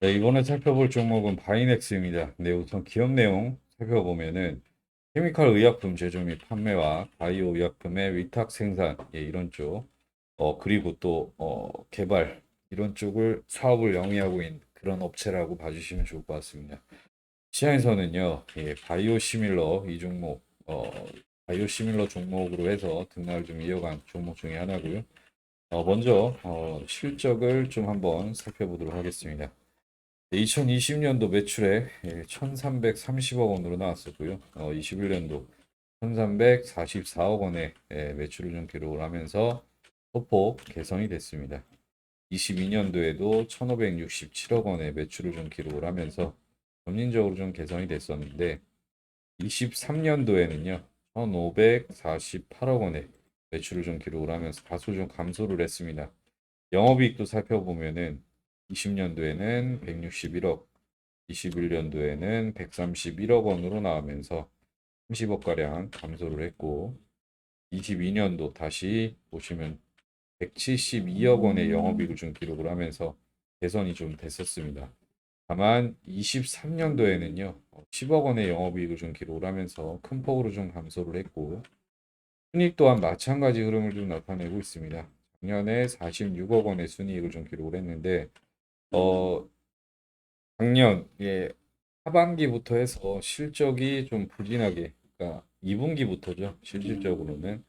네, 이번에 살펴볼 종목은 바이넥스입니다. 네, 우선 기업 내용 살펴보면은 케미칼 의약품 제조 및 판매와 바이오 의약품의 위탁 생산, 예, 이런 쪽, 어, 그리고 또, 어, 개발, 이런 쪽을 사업을 영위하고 있는 그런 업체라고 봐주시면 좋을 것 같습니다. 시장에서는요, 예, 바이오 시밀러 이 종목, 어, 바이오 시밀러 종목으로 해서 등락을 좀 이어간 종목 중에 하나고요. 어, 먼저, 어, 실적을 좀 한번 살펴보도록 하겠습니다. 2020년도 매출액 1,330억 원으로 나왔었고요. 어, 21년도 1,344억 원의 예, 매출을 좀 기록을 하면서 소폭 개선이 됐습니다. 22년도에도 1,567억 원의 매출을 좀 기록을 하면서 점진적으로 좀 개선이 됐었는데 23년도에는요 1,548억 원의 매출을 좀 기록을 하면서 다소 좀 감소를 했습니다. 영업이익도 살펴보면은 20년도에는 161억, 21년도에는 131억 원으로 나오면서 30억 가량 감소를 했고 22년도 다시 보시면 172억 원의 영업이익을 좀 기록을 하면서 개선이 좀 됐었습니다. 다만 23년도에는요 10억 원의 영업이익을 좀 기록을 하면서 큰 폭으로 좀 감소를 했고 순이익 또한 마찬가지 흐름을 좀 나타내고 있습니다. 작년에 46억 원의 순이익을 좀 기록을 했는데 어 작년 예 하반기부터 해서 실적이 좀 부진하게 그러니까 2분기부터죠 실질적으로는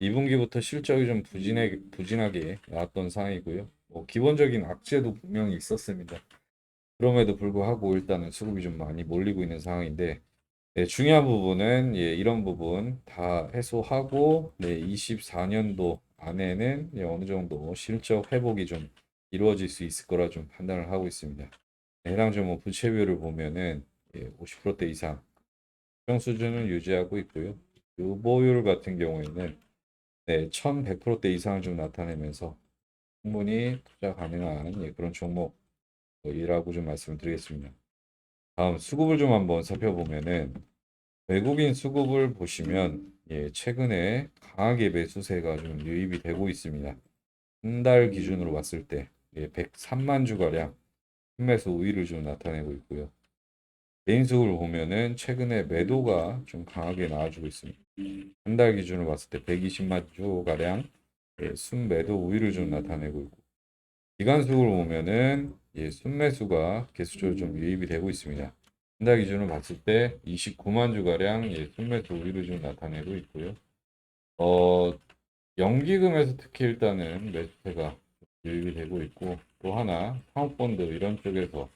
2분기부터 실적이 좀 부진하게 부진하게 나왔던 상황이고요. 뭐 기본적인 악재도 분명히 있었습니다. 그럼에도 불구하고 일단은 수급이 좀 많이 몰리고 있는 상황인데 네, 중요한 부분은 예, 이런 부분 다 해소하고 네, 24년도 안에는 예, 어느 정도 실적 회복이 좀 이루어질 수 있을 거라 좀 판단을 하고 있습니다. 네, 해당 종목 부채비율을 보면은 예, 50%대 이상 수정 수준을 유지하고 있고요. 유보율 같은 경우에는 네, 1100%대 이상을 좀 나타내면서 충분히 투자 가능한 예, 그런 종목이라고 좀 말씀을 드리겠습니다. 다음 수급을 좀 한번 살펴보면은 외국인 수급을 보시면 예, 최근에 강하게 매수세가 좀 유입이 되고 있습니다. 한 달 기준으로 봤을 때 예, 103만 주가량 매수 우위를 좀 나타내고 있고요. 개인 수급을 보면은 최근에 매도가 좀 강하게 나와주고 있습니다. 한 달 기준으로 봤을 때 120만 주가량 예, 순매도 우위를 좀 나타내고 있고 기간 수급을 보면은 예, 순매수가 개수적으로 좀 유입이 되고 있습니다. 한 달 기준으로 봤을 때 29만 주가량 예, 순매수 우위를 좀 나타내고 있고요. 어, 연기금에서 특히 일단은 매수세가 유입이 되고 있고 또 하나 상업본드 이런 쪽에서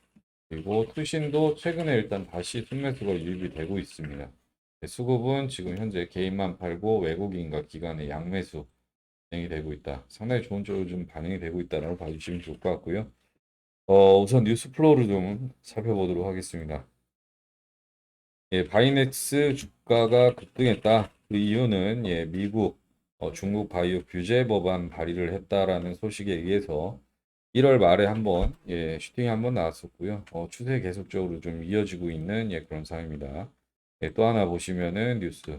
그리고 투신도 최근에 일단 다시 순매수가 유입이 되고 있습니다. 네, 수급은 지금 현재 개인만 팔고 외국인과 기관의 양매수 진행이 되고 있다. 상당히 좋은 쪽으로 좀 반영이 되고 있다라고 봐주시면 좋을 것 같고요. 어, 우선 뉴스 플로우를 좀 살펴보도록 하겠습니다. 예, 바이넥스 주가가 급등했다. 그 이유는 예, 미국, 어, 중국 바이오 규제 법안 발의를 했다라는 소식에 의해서 1월 말에 한번 예, 슈팅이 한번 나왔었고요. 어, 추세 계속적으로 좀 이어지고 있는 예, 그런 상황입니다. 예, 또 하나 보시면은 뉴스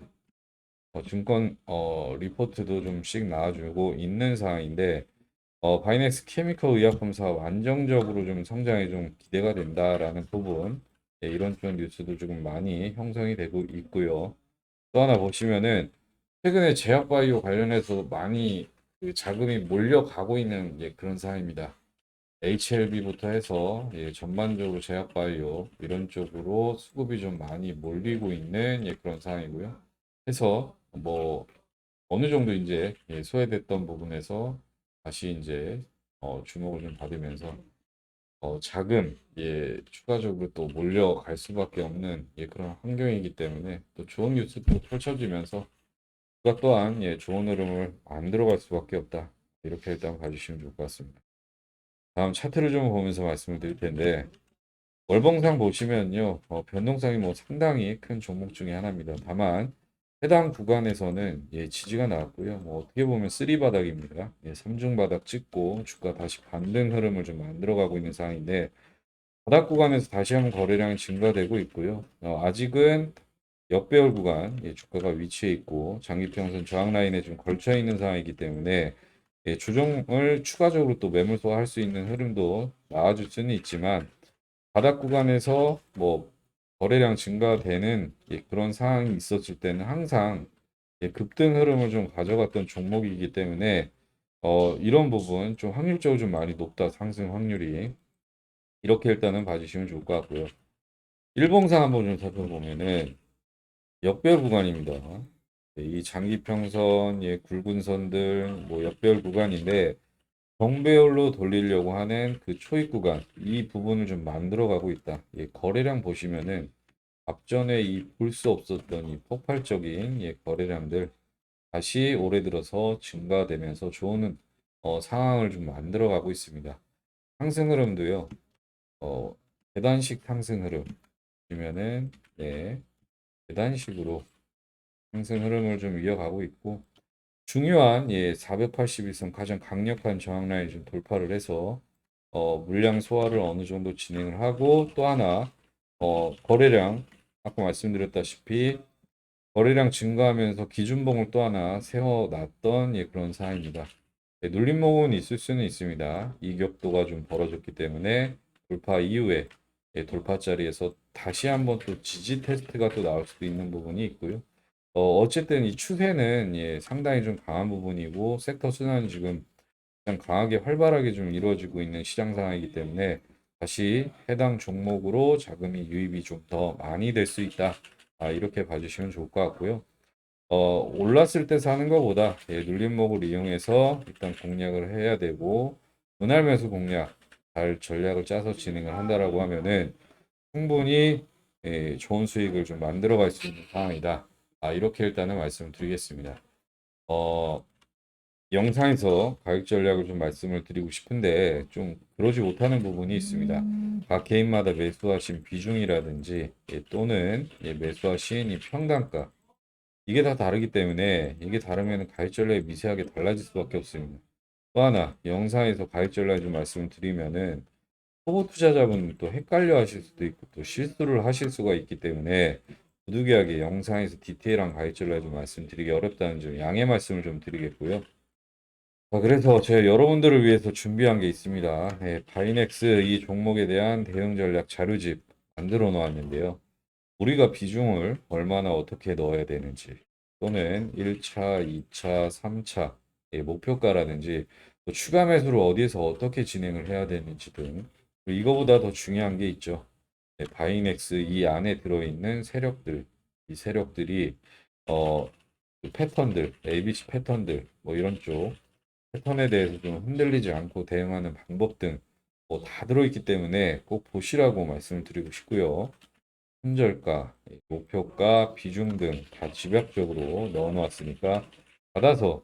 어, 증권 어, 리포트도 좀씩 나와주고 있는 상황인데 어, 바이넥스 케미컬 의약품 사업 안정적으로 좀 성장이 좀 기대가 된다라는 부분 예, 이런 쪽 뉴스도 조금 많이 형성이 되고 있고요. 또 하나 보시면은 최근에 제약바이오 관련해서 많이 그 자금이 몰려가고 있는 예, 그런 상황입니다. HLB부터 해서 예, 전반적으로 제약바이오 이런 쪽으로 수급이 좀 많이 몰리고 있는 예, 그런 상황이고요. 해서 뭐 어느 정도 이제 예, 소외됐던 부분에서 다시 이제 어, 주목을 좀 받으면서 어, 자금 예, 추가적으로 또 몰려갈 수밖에 없는 예, 그런 환경이기 때문에 또 좋은 뉴스도 펼쳐지면서 그것 또한 예, 좋은 흐름을 만들어갈 수밖에 없다. 이렇게 일단 봐주시면 좋을 것 같습니다. 다음 차트를 좀 보면서 말씀을 드릴 텐데 월봉상 보시면요 어, 변동성이 뭐 상당히 큰 종목 중에 하나입니다. 다만 해당 구간에서는 예, 지지가 나왔고요. 뭐 어떻게 보면 쓰리 바닥입니다. 예, 삼중 바닥 찍고 주가 다시 반등 흐름을 좀 만들어가고 있는 상황인데 바닥 구간에서 다시 한번 거래량이 증가되고 있고요. 어, 아직은 역배열 구간 예, 주가가 위치해 있고 장기평선 저항 라인에 좀 걸쳐 있는 상황이기 때문에 예, 조정을 추가적으로 또 매물 소화할 수 있는 흐름도 나와줄 수는 있지만 바닥 구간에서 뭐 거래량 증가되는 예, 그런 상황이 있었을 때는 항상 예, 급등 흐름을 좀 가져갔던 종목이기 때문에 어, 이런 부분 좀 확률적으로 좀 많이 높다 상승 확률이 이렇게 일단은 봐주시면 좋을 것 같고요. 일봉상 한번 좀 살펴보면은 역별 구간입니다. 네, 이 장기평선, 예, 굵은 선들, 뭐 역별 구간인데 정배열로 돌리려고 하는 그 초입 구간 이 부분을 좀 만들어 가고 있다. 예, 거래량 보시면은 앞전에 이 볼 수 없었던 이 폭발적인 예, 거래량들 다시 올해 들어서 증가되면서 좋은 어, 상황을 좀 만들어 가고 있습니다. 상승 흐름도요. 어, 계단식 상승 흐름 보시면은 네, 계단식으로 상승 흐름을 좀 이어가고 있고 중요한 예 481선 가장 강력한 저항 라인 좀 돌파를 해서 어, 물량 소화를 어느 정도 진행을 하고 또 하나 어, 거래량 아까 말씀드렸다시피 거래량 증가하면서 기준봉을 또 하나 세워놨던 예, 그런 상황입니다. 예, 눌림목은 있을 수는 있습니다. 이격도가 좀 벌어졌기 때문에 돌파 이후에 예, 돌파 자리에서 다시 한번 또 지지 테스트가 또 나올 수도 있는 부분이 있고요. 어, 어쨌든 이 추세는 예, 상당히 좀 강한 부분이고 섹터 순환은 지금 가장 강하게 활발하게 좀 이루어지고 있는 시장 상황이기 때문에 다시 해당 종목으로 자금이 유입이 좀 더 많이 될 수 있다. 아, 이렇게 봐주시면 좋을 것 같고요. 어, 올랐을 때 사는 것보다 예, 눌림목을 이용해서 일단 공략을 해야 되고 분할 매수 공략 잘 전략을 짜서 진행을 한다라고 하면은 충분히 예, 좋은 수익을 좀 만들어 갈 수 있는 상황이다. 아, 이렇게 일단은 말씀을 드리겠습니다. 어, 영상에서 가격 전략을 좀 말씀을 드리고 싶은데 좀 그러지 못하는 부분이 있습니다. 각 개인마다 매수하신 비중이라든지 예, 또는 예, 매수하신 이 평단가 이게 다 다르기 때문에 이게 다르면 가격 전략이 미세하게 달라질 수밖에 없습니다. 또 하나 영상에서 가격 전략 좀 말씀을 드리면은 초보 투자자분 또 헷갈려 하실 수도 있고 또 실수를 하실 수가 있기 때문에 부득이하게 영상에서 디테일한 가격 전략 좀 말씀드리기 어렵다는 점 양해 말씀을 좀 드리겠고요. 자, 그래서 제가 여러분들을 위해서 준비한 게 있습니다. 네, 바이넥스 이 종목에 대한 대응 전략 자료집 만들어 놓았는데요. 우리가 비중을 얼마나 어떻게 넣어야 되는지 또는 1차, 2차, 3차 의 목표가라든지 또 추가 매수를 어디에서 어떻게 진행을 해야 되는지 등 이거보다 더 중요한 게 있죠. 네, 바이넥스 이 안에 들어있는 세력들 이 세력들이 어, 그 패턴들, ABC 패턴들 뭐 이런 쪽 패턴에 대해서 좀 흔들리지 않고 대응하는 방법 등 뭐 다 들어있기 때문에 꼭 보시라고 말씀을 드리고 싶고요. 손절가, 목표가, 비중 등 다 집약적으로 넣어 놓았으니까 받아서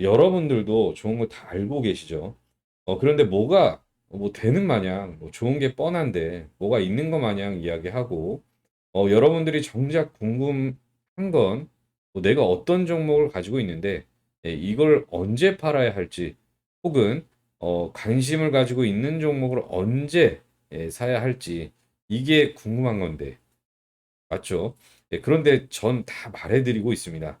여러분들도 좋은 거 다 알고 계시죠? 어 그런데 뭐가 뭐 되는 마냥 뭐 좋은 게 뻔한데 뭐가 있는 거 마냥 이야기하고 어, 여러분들이 정작 궁금한 건 뭐 내가 어떤 종목을 가지고 있는데 예, 이걸 언제 팔아야 할지 혹은 어, 관심을 가지고 있는 종목을 언제 예, 사야 할지 이게 궁금한 건데 맞죠? 예, 그런데 전 다 말해드리고 있습니다.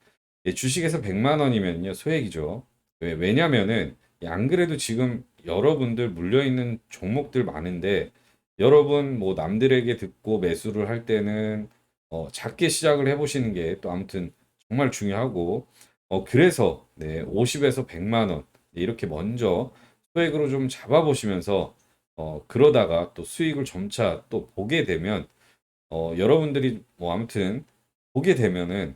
예, 주식에서 100만 원이면요 소액이죠. 왜- 왜냐면은 안 그래도 지금 여러분들 물려 있는 종목들 많은데 여러분 뭐 남들에게 듣고 매수를 할 때는 어, 작게 시작을 해보시는 게 또 아무튼 정말 중요하고 어, 그래서 네, 50에서 100만 원 네, 이렇게 먼저 소액으로 좀 잡아보시면서 어, 그러다가 또 수익을 점차 또 보게 되면 어, 여러분들이 뭐 아무튼 보게 되면은